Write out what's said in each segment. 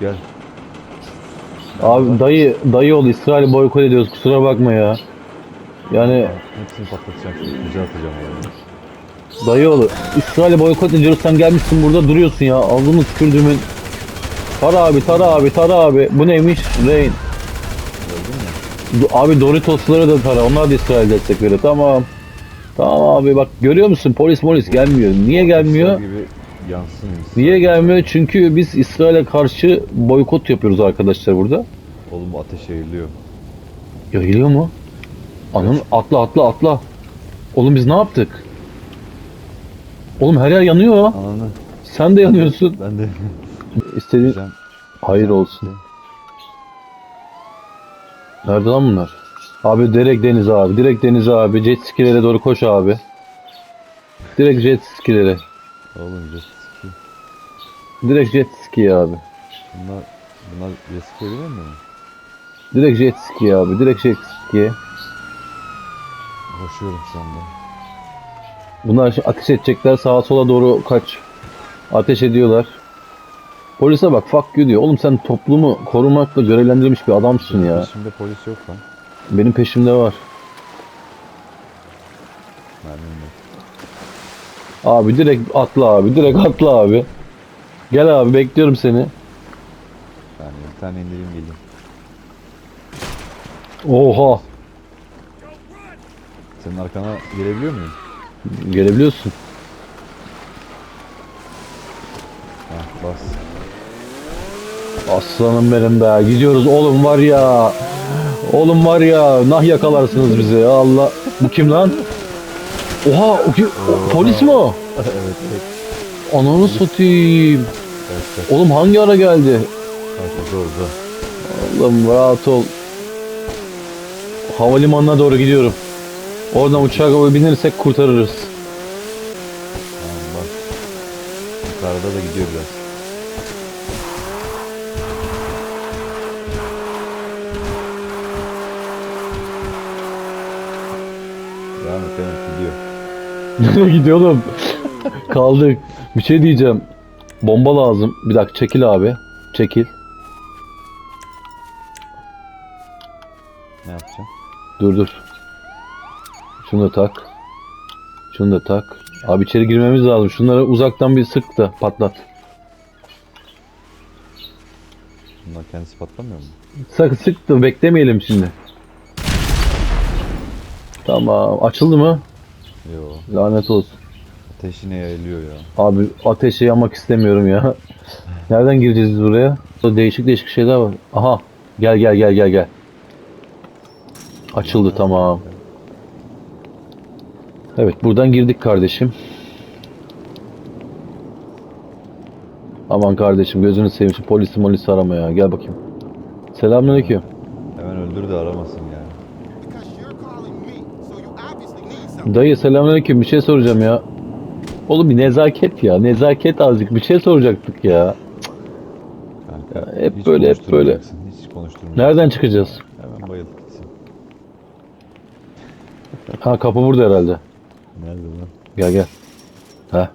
gel. Abi dayı dayı ol İsrail'i boykot ediyoruz kusura bakma ya. Yani Hepsini patlatacağım. Güzel atacağım oraya. dayı ol İsrail'i boykot ediyoruz sen gelmişsin burada duruyorsun ya. Ağzını tükürdüğümün. Tara abi tara abi tara abi. Bu neymiş? Rain. Do- Abi Doritos'ları da tara. Onlar da İsrail destek veriyor. Tamam. Tamam abi bak görüyor musun polis polis gelmiyor. Niye gelmiyor? Gibi yansın. Niye gelmiyor? Çünkü biz İsrail'e karşı boykot yapıyoruz arkadaşlar burada. Oğlum ateş yayılıyor. Yayılıyor mu? Anam atla atla atla. Oğlum biz ne yaptık? Oğlum her yer yanıyor. Ananı. Sen de yanıyorsun. Ben de. İstediğin Güzel. hayır olsun. Nerede lan bunlar? Abi direkt denize abi. Direkt denize abi. Jet skilere doğru koş abi. Direkt jet skilere. Oğlum jet. Direkt jet ski abi. Bunlar, bunlar jet ski biliyor mu? Direkt jet ski abi. Direkt jet ski. Koşuyorum şu anda. Bunlar şimdi ateş edecekler. Sağa sola doğru kaç. Ateş ediyorlar. Polise bak fuck you diyor. Oğlum sen toplumu korumakla görevlendirilmiş bir adamsın ya. Şimdi polis yok lan. Benim peşimde var. Mermim yok. Abi direkt atla abi. Direkt atla abi. Gel abi bekliyorum seni. Yani bir tane indireyim geleyim. Oha. Senin arkana gelebiliyor muyum? Gelebiliyorsun. Heh bas. Aslanım benim be. Gidiyoruz oğlum var ya. Oğlum var ya. Nah yakalarsınız bizi. Ya Allah. Bu kim lan? Oha. O, ki- o- polis mi o? evet evet. Ananı satayım. Evet evet. Oğlum hangi ara geldi? Karşıda orada. Oğlum rahat ol. Havalimanına doğru gidiyorum. Oradan uçağa binirsek kurtarırız. Bak. Yukarıda da gidiyor biraz. Devam et devam et gidiyor. Nereye gidiyor oğlum? Kaldık. Bir şey diyeceğim. Bomba lazım. Bir dakika çekil abi. Çekil. Ne yapacağım? Dur dur. Şunu da tak. Şunu da tak. Abi içeri girmemiz lazım. Şunları uzaktan bir sık da patlat. Bunlar kendisi patlamıyor mu? Sık sık da beklemeyelim şimdi. Tamam. Açıldı mı? Yo. Lanet olsun. Ateşine yayılıyor ya. Abi ateşe yanmak istemiyorum ya. Nereden gireceğiz biz buraya? Burada değişik değişik şeyler var. Aha. Gel gel gel gel gel. Açıldı tamam. Evet buradan girdik kardeşim. Aman kardeşim gözünü seveyim şu polisi molisi arama ya. Gel bakayım. Selamünaleyküm. Hemen öldür de aramasın yani. Dayı selamünaleyküm. Bir şey soracağım ya. Oğlum bir nezaket ya. Nezaket azıcık. Bir şey soracaktık ya. Kanka. Hep hiç böyle, hep böyle. Hiç konuşturmayacaksın. Nereden çıkacağız? Hemen bayıl gitsin. Ha kapı burada herhalde. Nerede lan? Gel gel. Ha.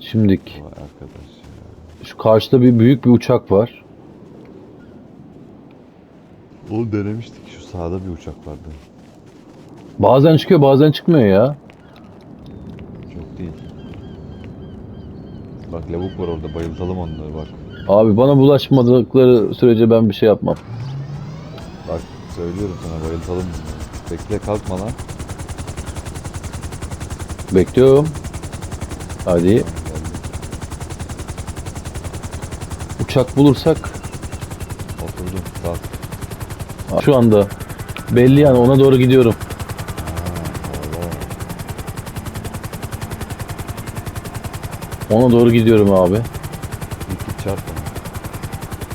Şimdik. Vay arkadaş ya. Şu karşıda bir büyük bir uçak var. Oğlum denemiştik. Şu sağda bir uçak vardı. Bazen çıkıyor bazen çıkmıyor ya. Çok değil. Bak lavuk var orada bayıltalım onları bak. Abi bana bulaşmadıkları sürece ben bir şey yapmam. Bak söylüyorum sana bayıltalım. Bekle kalkma lan. Bekliyorum. Hadi. Uçak bulursak Oturdum. Kalk. şu anda belli yani ona doğru gidiyorum. Ha, valla. Ona doğru gidiyorum abi. Git git çarp ona.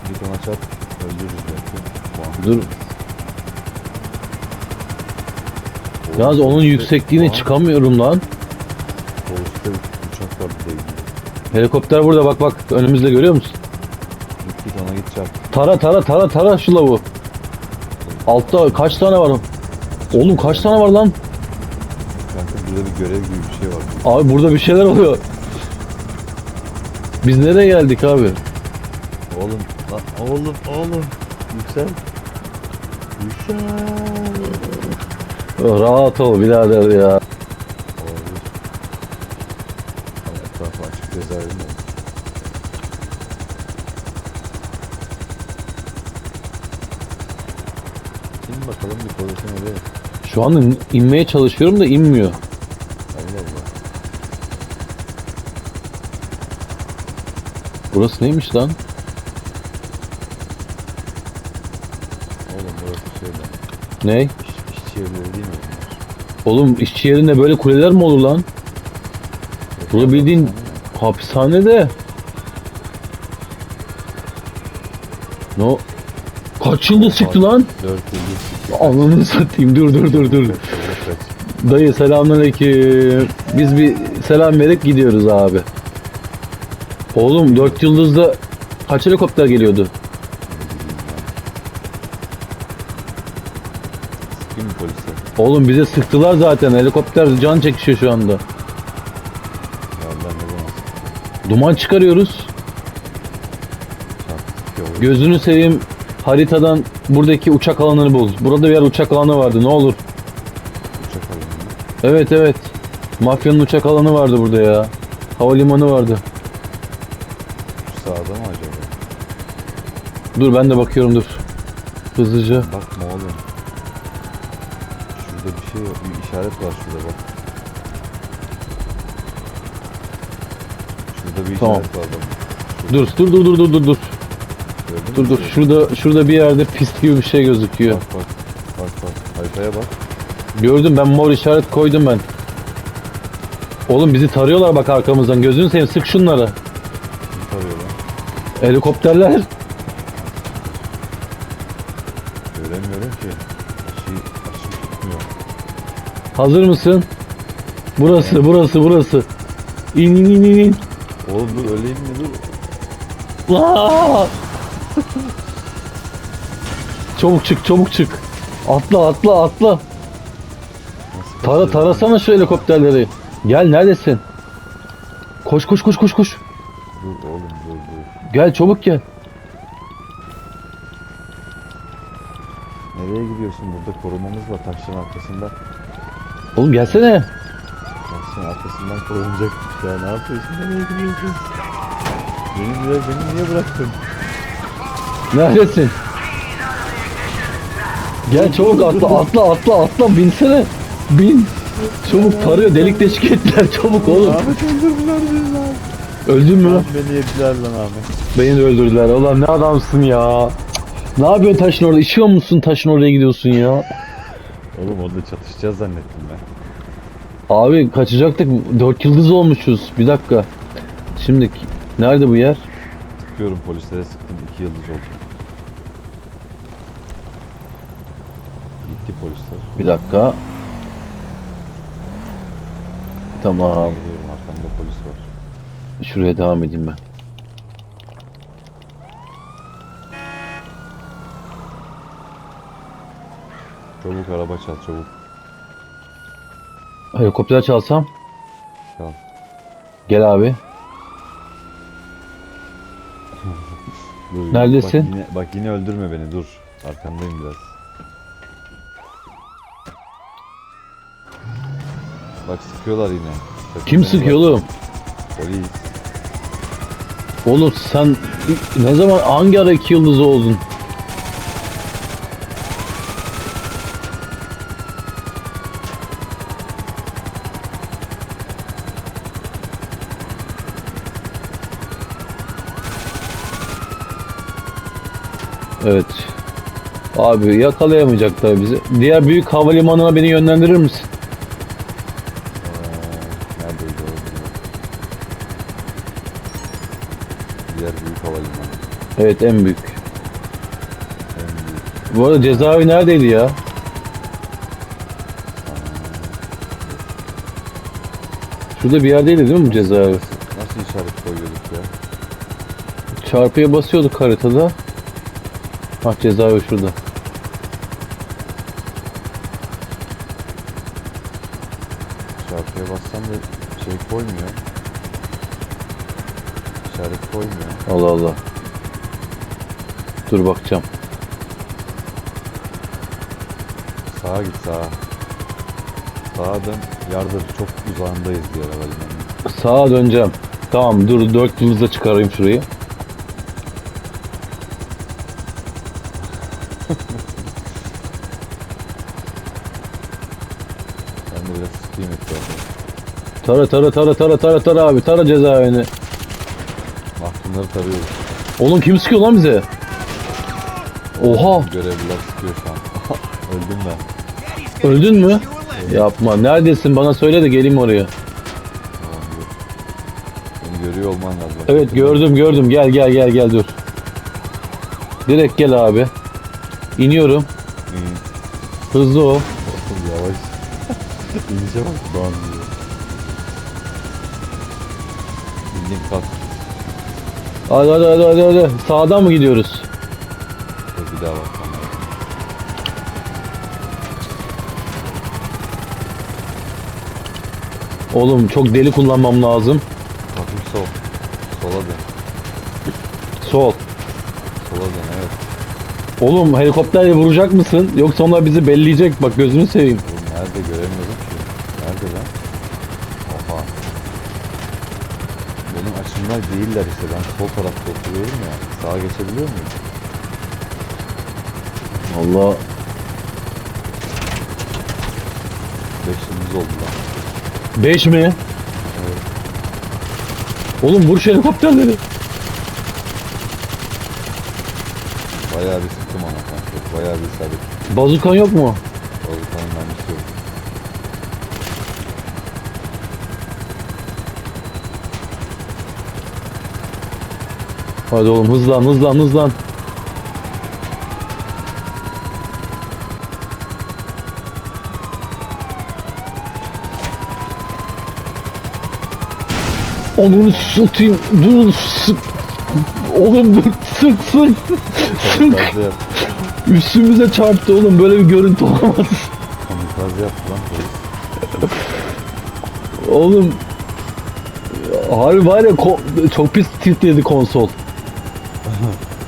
Git ona çarp. Öldürürüz belki. Dur. Yalnız onun yüksekliğine çıkamıyorum lan. Koğuşta uçak var bir de ilgili. Helikopter burada bak bak önümüzde görüyor musun? Git git ona git çarp. Tara tara tara tara şu lavu. Altta kaç tane var? Oğlum kaç tane var lan? Kanka burada bir görev gibi bir şey var. Abi burada bir şeyler oluyor. Biz nereye geldik abi? Oğlum oğlum oğlum. Yüksel. Yüksel. Rahat ol birader ya. Ama etrafı açık bakalım bir? Şu anda inmeye çalışıyorum da inmiyor. Allah Allah. Burası neymiş lan? Oğlum burası lan. Ne? İş, işçi evleri değil mi? Oğlum işçi yerinde böyle kuleler mi olur lan? Burada bildiğin hapishane de. Ne o? Kaç yıldız çıktı lan? Dört yıldız çıktı. Ananı satayım. Dur dur dur dur. Dayı selamünaleyküm. Biz bir selam verip gidiyoruz abi. Oğlum 4 yıldızda kaç helikopter geliyordu? Mı polise? Oğlum bize sıktılar zaten. Helikopter can çekişiyor şu anda. Ya ben zaman Duman çıkarıyoruz. çarptık ya. Gözünü seveyim haritadan buradaki uçak alanını bul. Burada bir yer uçak alanı vardı ne olur. Uçak alanı. Evet evet. Mafyanın uçak alanı vardı burada ya. Havalimanı vardı. Şu sağda mı acaba? Dur ben de bakıyorum dur. Hızlıca. Bakma oğlum. Şurada bir şey yok. Bir işaret var şurada bak. Şurada bir Tamam. işaret var bak. Dur dur dur dur dur dur dur. Gördün Dur mü? dur. Şurada şurada bir yerde pist gibi bir şey gözüküyor. Bak bak. Bak bak. Haritaya bak. Gördüm ben mor işaret koydum ben. Oğlum bizi tarıyorlar bak arkamızdan. Gözünü seveyim sık şunları. Kim tarıyor lan? Helikopterler. Hazır mısın? Burası burası burası. İn in in in in. Oğlum dur öleyim mi dur. Aa! çabuk çık çabuk çık. Atla atla atla. Tara tarasana şu helikopterleri. Gel neredesin? Koş koş koş koş koş. Dur oğlum dur dur. Gel çabuk gel. Nereye gidiyorsun? Burada korumamız var taşların arkasında. Oğlum gelsene. Taşların arkasından korunacak. Ya ne yapıyorsun? Nereye gidiyorsun? Beni, bırak, beni niye bıraktın? Neredesin? Gel çabuk atla atla atla atla binsene. Bin. Çabuk tarıyor delik deşik ettiler çabuk oğlum. Ahmet öldürdüler beni lan. Öldün mü? Lan beni yediler lan Ahmet. Beni de öldürdüler. Ulan ne adamsın ya. Ne yapıyorsun taşın orada? İşiyor musun taşın oraya gidiyorsun ya? Oğlum orada çatışacağız zannettim ben. Abi kaçacaktık. Dört yıldız olmuşuz. Bir dakika. Şimdi nerede bu yer? Sıkıyorum polislere sıktım. iki yıldız oldu. Gitti polisler. Bir dakika. Tamam. Geliyorum arkamda polis var. Şuraya devam edeyim ben. Çabuk araba çal çabuk. Helikopter çalsam. Çal. Gel abi. Dur, Neredesin? Bak yine, bak yine öldürme beni dur. Arkandayım biraz. Bak sıkıyorlar yine. Sakın Kim sıkıyor bırak- oğlum? Polis. Oğlum sen ne zaman hangi ara iki yıldız oldun? Abi yakalayamayacak tabii bizi. Diğer büyük havalimanına beni yönlendirir misin? Neredeydi o? Diğer büyük havalimanı. Evet en büyük. En büyük. Bu arada cezaevi neredeydi ya? Şurada bir yerdeydi değil mi bu cezaevi? Nasıl işaret koyuyorduk ya? Çarpıya basıyorduk haritada. Ah cezaevi şurada. Bassam da şey koymuyor. İşaret koymuyor. Allah Allah. Dur bakacağım. Sağa git sağa. Sağa dön. Yardır çok uzağındayız diğer havalimanının. Sağa döneceğim. Tamam dur dört yıldızla çıkarayım şurayı. Ben de biraz sıkayım etrafı. Tara tara tara tara tara tara abi tara cezaevini. Mahkumları tarıyoruz. Oğlum kim sıkıyor lan bize? Oha Görevliler sıkıyor şu an. Öldüm ben. öldün mü? Yapma neredesin bana söyle de geleyim oraya. Beni görüyor olman lazım. Evet gördüm gördüm gel gel gel gel dur. Direkt gel abi. İniyorum. İyi. Hızlı ol. Yavaş. İnişe bak. Doğan Hadi hadi hadi hadi hadi. Sağdan mı gidiyoruz? Dur bir daha bak. Oğlum çok deli kullanmam lazım. Hafif sol. Sola dön. Sol. Sola dön evet. Oğlum helikopterle vuracak mısın? Yoksa onlar bizi belleyecek. Bak gözünü seveyim. Oğlum nerede göremiyorum ki. Nerede lan? Oha. Açımdan değiller işte. Ben sol tarafta oturuyorum ya. Sağa geçebiliyor muyum? Allah. Beş yıldız oldu lan. 5 mi? Oğlum vur şu helikopterleri. Bayağı bir sıktım ona kanka. Bayağı bir isabet. Bazukan yok mu? Balıkların mermisi yok. Hadi oğlum hızlan hızlan hızlan. Onu satayım. Dur sık. Oğlum dur sık sık. Sık. Üstümüze çarptı oğlum böyle bir görüntü olamaz. Kamikaze yaptı lan polis. Oğlum Harbi var ya çok pis titredi konsol.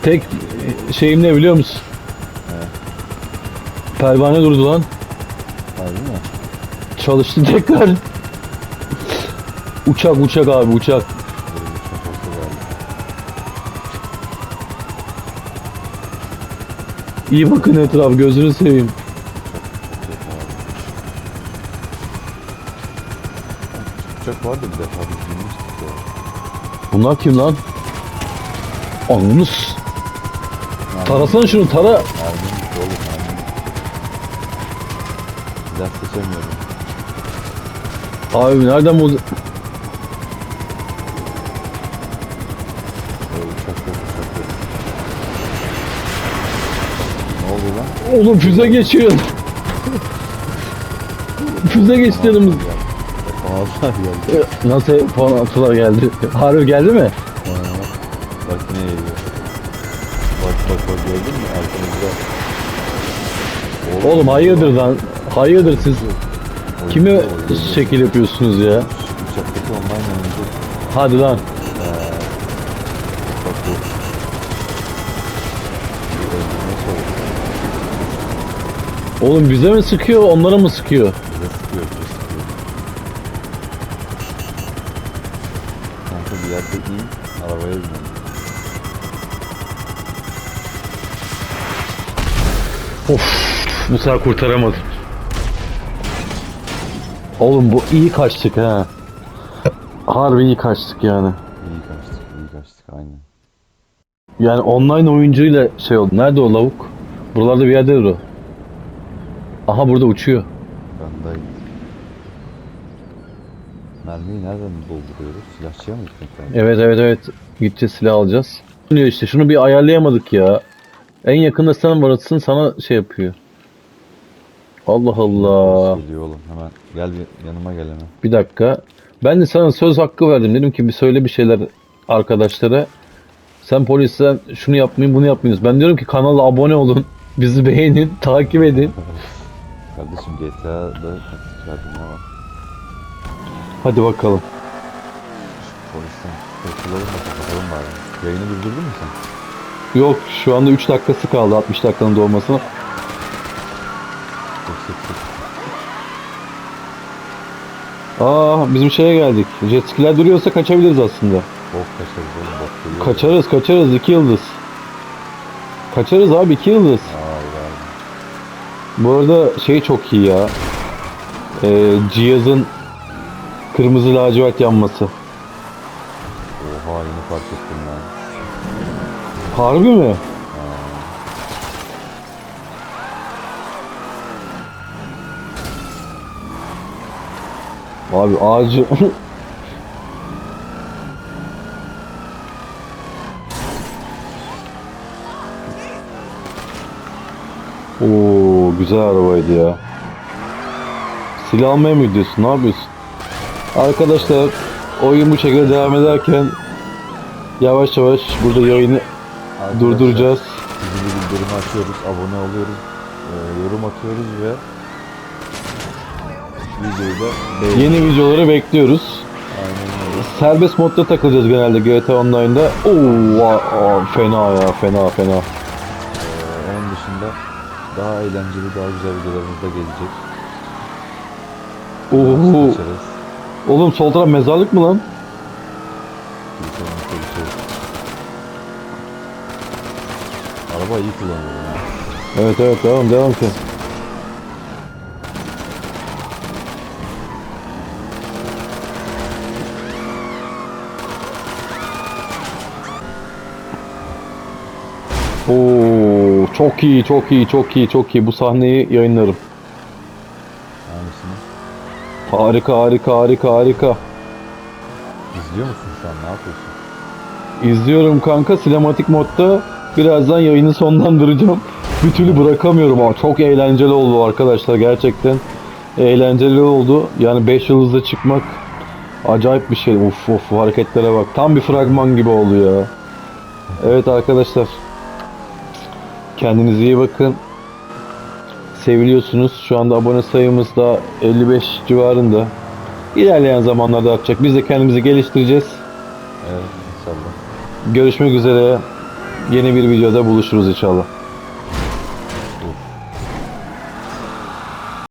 Tek şeyim ne biliyor musun? Pervane durdu lan. Harbi mi? Çalıştı tekrar. Uçak uçak abi uçak. İyi bakın etraf gözünü seveyim. Uçak vardı bir defa biz binmiştik ya. Bunlar kim lan? Anlınız. Tarasana şunu tara. Mermim oğlum mermim. Silah seçemiyorum. Abi nereden bu? Böyle uçak yok uçak yok. Ne oluyor lan? Oğlum füze geçiyor. füze geçti geldi. Nasıl falan geldi? Harbi geldi mi? Gördün mü arkamızda. Oğlum hayırdır lan? Hayırdır siz? oyuncu Kime oyuncu. şekil yapıyorsunuz ya? Uçaktaki online oyuncu. Hadi lan. Bak bu. Çalışıyor. Oğlum bize mi sıkıyor, onlara mı sıkıyor? Bize sıkıyor, Bu sefer kurtaramadım. Oğlum bu iyi kaçtık ha. Harbi iyi kaçtık yani. İyi kaçtık, iyi kaçtık aynen. Yani online oyuncuyla şey oldu. Nerede o lavuk? Buralarda bir yerdedir o. Aha burada uçuyor. Bendayım. Mermiyi nereden dolduruyoruz? Silahçıya mı gitmek lazım? Evet evet evet. Gideceğiz silah alacağız. Diyor işte şunu bir ayarlayamadık ya. En yakında sen varasın sana şey yapıyor. Allah Allah. Geliyor oğlum hemen. Gel bir yanıma gel hemen. Bir dakika. Ben de sana söz hakkı verdim. Dedim ki bir söyle bir şeyler arkadaşlara. Sen polisten şunu yapmayın bunu yapmayın. Ben diyorum ki kanala abone olun. Bizi beğenin, takip edin. Kardeşim GTA'da ne var? Hadi bakalım. Polisten kurtulalım da kapatalım bari. Yayını durdurdun mu sen? Yok şu anda 3 dakikası kaldı 60 dakikanın dolmasına. Aa bizim şeye geldik. Jet skiler duruyorsa kaçabiliriz aslında. Bok kaçarız oğlum bok. Kaçarız kaçarız 2 yıldız. Kaçarız abi 2 yıldız. Abi. Bu arada şey çok iyi ya. Ee, cihazın kırmızı lacivert yanması. Oha yeni fark ettim ben. Harbi mi? Abi ağacı Oo güzel arabaydı ya. Silah almaya mı gidiyorsun? Ne yapıyorsun? Arkadaşlar oyun bu şekilde devam ederken yavaş yavaş burada yayını Arkadaşlar, durduracağız. Zili bildirimi açıyoruz, abone oluyoruz, e, yorum atıyoruz ve videoyu da. Yeni videoları bekliyoruz. Aynen öyle. Serbest modda takılacağız genelde GTA Online'da. Oo, aa, aa, fena ya, fena fena. Ee, onun dışında daha eğlenceli, daha güzel videolarımız da gelecek. Oo, oğlum sol taraf mezarlık mı lan? Araba iyi kullanıyor ya. Evet evet devam devam ki. Oo, çok iyi, çok iyi, çok iyi, çok iyi. Bu sahneyi yayınlarım. Hangisini? Harika, harika, harika, harika. İzliyor musun şu an? Ne yapıyorsun? İzliyorum kanka sinematik modda. Birazdan yayını sonlandıracağım. Bir türlü bırakamıyorum ama çok eğlenceli oldu arkadaşlar gerçekten. Eğlenceli oldu. Yani 5 yıldızda çıkmak acayip bir şey. Uf of hareketlere bak. Tam bir fragman gibi oldu ya. Evet arkadaşlar. Kendinize iyi bakın. Seviliyorsunuz. Şu anda abone sayımız da 55 civarında. İlerleyen zamanlarda artacak. Biz de kendimizi geliştireceğiz. Evet inşallah. Görüşmek üzere. Yeni bir videoda buluşuruz inşallah.